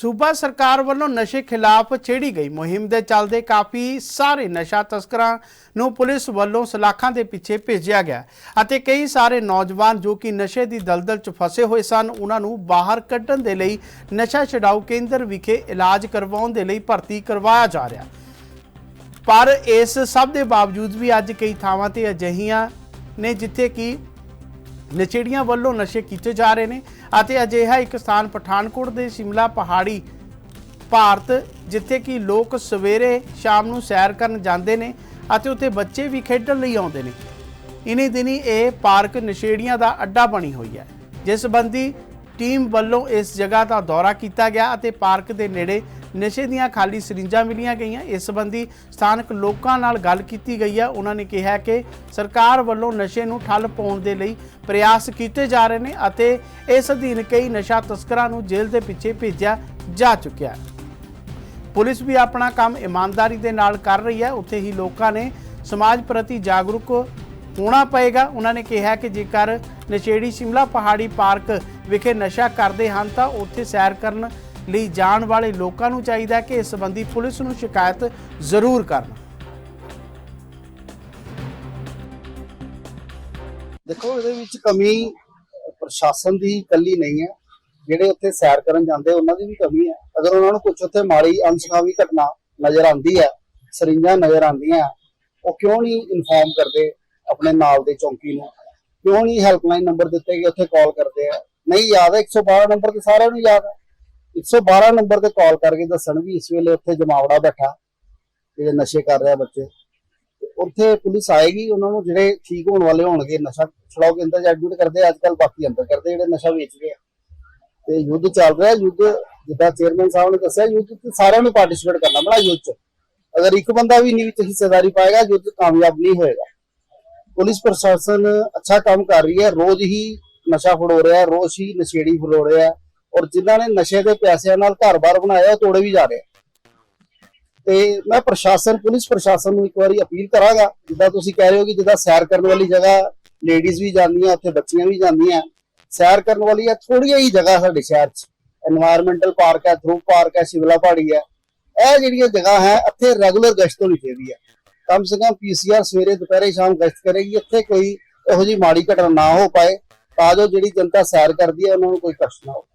ਸੂਬਾ ਸਰਕਾਰ ਵੱਲੋਂ ਨਸ਼ੇ ਖਿਲਾਫ ਛੇੜੀ ਗਈ ਮੁਹਿੰਮ ਦੇ ਚੱਲਦੇ ਕਾਫੀ ਸਾਰੇ ਨਸ਼ਾ ਤਸਕਰਾਂ ਨੂੰ ਪੁਲਿਸ ਵੱਲੋਂ ਸਲਾਖਾਂ ਦੇ ਪਿੱਛੇ ਭੇਜਿਆ ਗਿਆ ਅਤੇ ਕਈ ਸਾਰੇ ਨੌਜਵਾਨ ਜੋ ਕਿ ਨਸ਼ੇ ਦੀ ਦਲਦਲ 'ਚ ਫਸੇ ਹੋਏ ਸਨ, ਉਹਨਾਂ ਨੂੰ ਬਾਹਰ ਕੱਢਣ ਦੇ ਲਈ ਨਸ਼ਾ ਛਡਾਊ ਕੇਂਦਰ ਵਿਖੇ ਇਲਾਜ ਕਰਵਾਉਣ ਦੇ ਲਈ ਭਰਤੀ ਕਰਵਾਇਆ ਜਾ ਰਿਹਾ। ਪਰ ਇਸ ਸਭ ਦੇ ਬਾਵਜੂਦ ਵੀ ਅੱਜ ਕਈ ਥਾਵਾਂ ਤੇ ਅਜਿਹੀਆਂ ਨੇ ਜਿੱਥੇ ਕਿ ਨਸ਼ੇੜੀਆਂ ਵੱਲੋਂ ਨਸ਼ੇ ਕੀਤੇ ਜਾ ਰਹੇ ਨੇ ਅਤੇ ਅਜਿਹਾ ਇੱਕ ਸਥਾਨ ਪਠਾਨਕੋਟ ਦੇ ਸ਼ਿਮਲਾ ਪਹਾੜੀ ਭਾਰਤ, ਜਿੱਥੇ ਕਿ ਲੋਕ ਸਵੇਰੇ ਸ਼ਾਮ ਨੂੰ ਸੈਰ ਕਰਨ ਜਾਂਦੇ ਨੇ ਅਤੇ ਉੱਥੇ ਬੱਚੇ ਵੀ ਖੇਡਣ ਲਈ ਆਉਂਦੇ ਨੇ। ਇਨੀ ਦਿਨੀ ਇਹ ਪਾਰਕ ਨਸ਼ੇੜੀਆਂ ਦਾ ਅੱਡਾ ਬਣੀ ਹੋਈ ਹੈ। ਜਿਸ ਸੰਬੰਧੀ ਟੀਮ ਵੱਲੋਂ ਇਸ ਜਗ੍ਹਾ ਦਾ ਦੌਰਾ ਕੀਤਾ ਗਿਆ ਅਤੇ ਪਾਰਕ ਦੇ ਨੇੜੇ ਨਸ਼ੇ ਦੀਆਂ ਖਾਲੀ ਸਰਿੰਜਾਂ ਮਿਲੀਆਂ ਗਈਆਂ। ਇਸ ਸੰਬੰਧੀ ਸਥਾਨਕ ਲੋਕਾਂ ਨਾਲ ਗੱਲ ਕੀਤੀ ਗਈ ਹੈ। ਉਹਨਾਂ ਨੇ ਕਿਹਾ ਕਿ ਸਰਕਾਰ ਵੱਲੋਂ ਨਸ਼ੇ ਨੂੰ ਠੱਲ ਪਾਉਣ ਦੇ ਲਈ ਪ੍ਰਯਾਸ ਕੀਤੇ ਜਾ ਰਹੇ ਨੇ ਅਤੇ ਇਸ ਅਧੀਨ ਕਈ ਨਸ਼ਾ ਤਸਕਰਾਂ ਨੂੰ ਜੇਲ੍ਹ ਦੇ ਪਿੱਛੇ ਭੇਜਿਆ ਜਾ ਚੁੱਕਿਆ ਹੈ। ਪੁਲਿਸ ਵੀ ਆਪਣਾ ਕੰਮ ਇਮਾਨਦਾਰੀ ਦੇ ਨਾਲ ਕਰ ਰਹੀ ਹੈ। ਉੱਥੇ ਹੀ ਲੋਕਾਂ ਨੇ ਸਮਾਜ ਪ੍ਰਤੀ ਜਾਗਰੂਕ ਹੋਣਾ ਪਏਗਾ। ਉਹਨਾਂ ਨੇ ਕਿਹਾ ਕਿ ਜੇਕਰ ਨਸ਼ੇੜੀ ਸ਼ਿਮਲਾ ਪਹਾੜੀ ਪਾਰਕ ਵਿਖੇ ਨਸ਼ਾ ਕਰਦੇ ਹਨ ਤਾਂ ਉੱਥੇ ਸੈਰ ਕਰਨ ਲਈ ਜਾਣ ਵਾਲੇ ਲੋਕਾਂ ਨੂੰ ਚਾਹੀਦਾ ਹੈ ਕਿ ਇਸ ਸੰਬੰਧੀ ਪੁਲਿਸ ਨੂੰ ਸ਼ਿਕਾਇਤ ਜ਼ਰੂਰ ਕਰਨ। ਦੇਖੋ, ਇਹਦੇ ਵਿੱਚ ਕਮੀ ਪ੍ਰਸ਼ਾਸਨ ਦੀ ਇਕੱਲੀ ਨਹੀਂ ਹੈ। ਜਿਹੜੇ ਉੱਥੇ ਸੈਰ ਕਰਨ ਜਾਂਦੇ, ਉਹਨਾਂ ਦੀ ਵੀ ਕਮੀ ਹੈ। ਅਗਰ ਉਹਨਾਂ ਨੂੰ ਕੁਝ ਉੱਥੇ ਮਾੜੀ ਅਨਸਖਾਵੀ ਘਟਨਾ ਨਜ਼ਰ ਆਉਂਦੀ ਹੈ, ਸਰਿੰਜਾਂ ਨਜ਼ਰ ਆਉਂਦੀਆਂ, ਉਹ ਕਿਉਂ ਨਹੀਂ ਇਨਫਾਰਮ ਕਰਦੇ ਆਪਣੇ ਨਾਲ ਦੇ ਚੌਂਕੀ ਨੂੰ? ਕਿਉਂ ਨਹੀਂ ਹੈਲਪਲਾਈਨ ਨੰਬਰ ਦਿੱਤੇ ਗਏ ਉੱਥੇ ਕਾਲ ਕਰਦੇ ਆ? ਨਹੀਂ, ਯਾਦ ਹੈ 112 ਨੰਬਰ ਤੇ ਸਾਰਿਆਂ ਨੂੰ ਯਾਦ ਹੈ। 112 ਨੰਬਰ ਤੇ ਕਾਲ ਕਰਕੇ ਦੱਸਣ ਵੀ ਇਸ ਵੇਲੇ ਉੱਥੇ ਜਮਾਵੜਾ ਬੈਠਾ ਜਿਹੜੇ ਨਸ਼ੇ ਕਰ ਰਿਹਾ ਬੱਚੇ। ਉੱਥੇ ਪੁਲਿਸ ਆਏਗੀ, ਉਹਨਾਂ ਨੂੰ ਜਿਹੜੇ ਠੀਕ ਹੋਣ ਵਾਲੇ ਹੋਣਗੇ, ਨਸ਼ਾ ਛੁਡਾਓ ਕੇਂਦਰ ਐਡਮਿਟ ਕਰਦੇ ਅੱਜ ਕੱਲ ਬਾਕੀ ਅੰਦਰ ਕਰਦੇ ਜਿਹੜੇ ਨਸ਼ਾ ਵੇਚਦੇ ਆ। ਤੇ ਯੁੱਧ ਚੱਲ ਰਿਹਾ, ਯੁੱਧ ਜਿੱਦਾਂ ਚੇਅਰਮੈਨ ਸਾਹਿਬ ਨੇ ਦੱਸਿਆ, ਯੁੱਧ ਚ ਸਾਰਿਆਂ ਨੂੰ ਪਾਰਟਿਸਿਪੇਟ ਕਰਨਾ ਬੜਾ ਯੁੱਧ ਚ। ਅਗਰ ਇੱਕ ਬੰਦਾ ਵੀ ਨਹੀਂ ਵਿੱਚ ਹਿੱਸੇਦਾਰੀ ਪਾਏਗਾ, ਯੁੱਧ ਕਾਮਯਾਬ ਨਹੀਂ ਹੋਏਗਾ। ਪੁਲਿਸ ਪ੍ਰਸ਼ਾਸਨ ਅੱਛਾ ਕੰਮ ਕਰ ਰਹੀ ਹੈ, ਰੋਜ਼ ਹੀ ਨਸ਼ਾ ਫੜੋ ਰਿਹਾ, ਰੋਜ਼ ਹੀ ਨਸ਼ੇੜੀ ਫੜੋ ਰਿਹਾ। ਔਰ ਜਿਨ੍ਹਾਂ ਨੇ ਨਸ਼ੇ ਦੇ ਪੈਸਿਆਂ ਨਾਲ ਘਰ-ਬਾਰ ਬਣਾਇਆ, ਉਹ ਤੋੜੇ ਵੀ ਜਾ ਰਹੇ ਤੇ ਮੈਂ ਪ੍ਰਸ਼ਾਸਨ, ਪੁਲਿਸ ਪ੍ਰਸ਼ਾਸਨ ਨੂੰ ਇੱਕ ਵਾਰੀ ਅਪੀਲ ਕਰਾਂਗਾ, ਜਿੱਦਾਂ ਤੁਸੀਂ ਕਹਿ ਰਹੇ ਹੋ ਕਿ ਜਿੱਦਾਂ ਸੈਰ ਕਰਨ ਵਾਲੀ ਜਗ੍ਹਾ ਲੇਡੀਜ਼ ਵੀ ਜਾਂਦੀਆਂ, ਉੱਥੇ ਬੱਚੀਆਂ ਵੀ ਜਾਂਦੀਆਂ। ਸੈਰ ਕਰਨ ਵਾਲੀ ਹੈ ਥੋੜੀਆਂ ਹੀ ਜਗ੍ਹਾ ਸਾਡੇ ਸ਼ਹਿਰ 'ਚ। এনवायरमेंटल ਪਾਰਕ ਹੈ ਥਰੂ ਪਾਰਕ ਹੈ ਸ਼ਿਵਲਾ ਪਹਾੜੀ ਹੈ। ਇਹ ਜਿਹੜੀਆਂ ਜਗ੍ਹਾ ਹੈ, ਇੱਥੇ ਰੈਗੂਲਰ ਗਸ਼ਤ ਹੋਣੀ ਚਾਹੀਦੀ ਹੈ। ਕਮ ਸੇ ਕਮ ਪੀਸੀਆਰ ਸਵੇਰੇ, ਦੁਪਹਿਰੇ, ਸ਼ਾਮ ਗਸ਼ਤ ਕਰੇਗੀ। ਇੱਥੇ ਕੋਈ ਇਹੋ ਜੀ ਮਾੜੀ ਘਟਨਾ ਨਾ ਹੋ ਪਾਏ, ਤਾਂ ਜੋ ਜਿਹੜੀ ਜਨਤਾ ਸੈਰ ਕਰਦੀ ਹੈ, ਉਹਨਾਂ ਨੂੰ ਕੋਈ ਕਸ਼ਟ ਨਾ ਹੋਵੇ।